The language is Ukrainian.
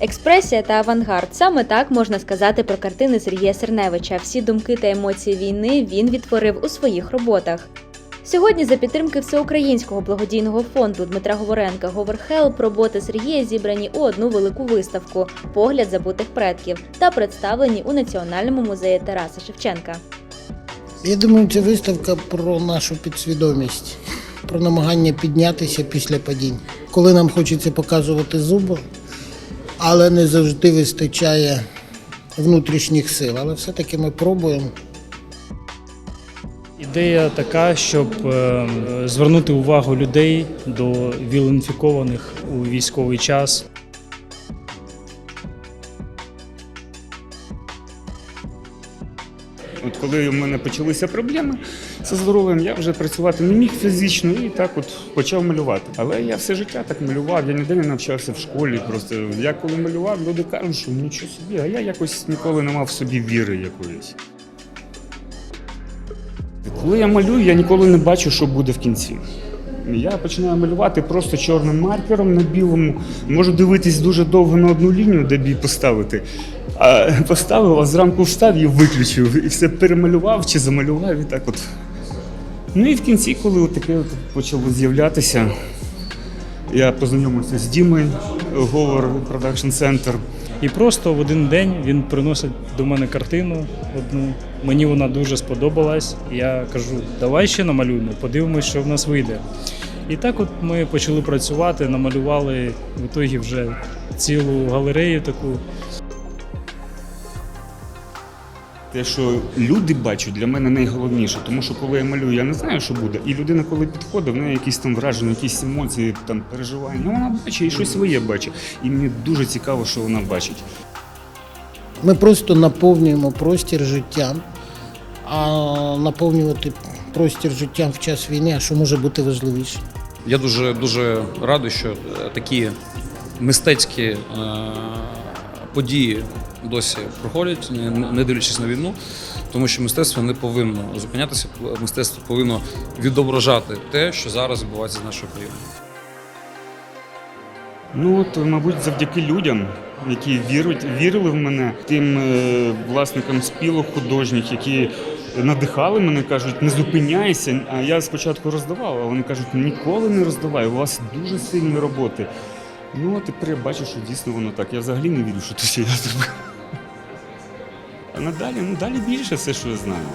Експресія та авангард саме так можна сказати про картини Сергія Серневича. Всі думки та емоції війни він відтворив у своїх роботах. Сьогодні за підтримки всеукраїнського благодійного фонду Дмитра Говоренка Говерхелп роботи Сергія зібрані у одну велику виставку Погляд забутих предків та представлені у Національному музеї Тараса Шевченка. Я думаю, це виставка про нашу підсвідомість, про намагання піднятися після падінь. Коли нам хочеться показувати зуби, але не завжди вистачає внутрішніх сил. Але все-таки ми пробуємо. Ідея така, щоб е, звернути увагу людей до віл-інфікованих у військовий час. От коли в мене почалися проблеми зі здоров'ям, я вже працювати не міг фізично і так от почав малювати. Але я все життя так малював, я ніде не навчався в школі. Просто я коли малював, люди кажуть, що нічого собі, а я якось ніколи не мав в собі віри якоїсь. Коли я малюю, я ніколи не бачу, що буде в кінці. Я починаю малювати просто чорним маркером на білому. Можу дивитись дуже довго на одну лінію, де бій поставити. А поставив, а зранку встав і виключив. І все перемалював чи замалював і так от. Ну і в кінці, коли таке почало з'являтися, я познайомився з Дімою Говор Продакшн Центр. І просто в один день він приносить до мене картину одну. Мені вона дуже сподобалась. Я кажу, давай ще намалюємо, подивимось, що в нас вийде. І так от ми почали працювати, намалювали в ітогі вже цілу галерею таку. Те, що люди бачать, для мене найголовніше, тому що коли я малюю, я не знаю, що буде. І людина, коли підходить, в неї якісь там враження, якісь емоції, там переживання. Ну, вона бачить і щось своє бачить. І мені дуже цікаво, що вона бачить. Ми просто наповнюємо простір життям, а наповнювати простір життям в час війни, а що може бути важливіше? Я дуже дуже радий, що е, такі мистецькі е, події досі проходять, не- не дивлячись на війну, тому що мистецтво не повинно зупинятися, мистецтво повинно відображати те, що зараз відбувається з нашою країною. Ну от, мабуть, завдяки людям, які віруть, вірили в мене, тим е, власникам спілок художніх, які надихали мене, кажуть, не зупиняйся. А я спочатку роздавав, а вони кажуть, ніколи не роздавай, у вас дуже сильні роботи. Ну, а тепер я бачу, що дійсно воно так. Я взагалі не вірю, що це я зробив. А надалі, ну далі більше все, що я знаю.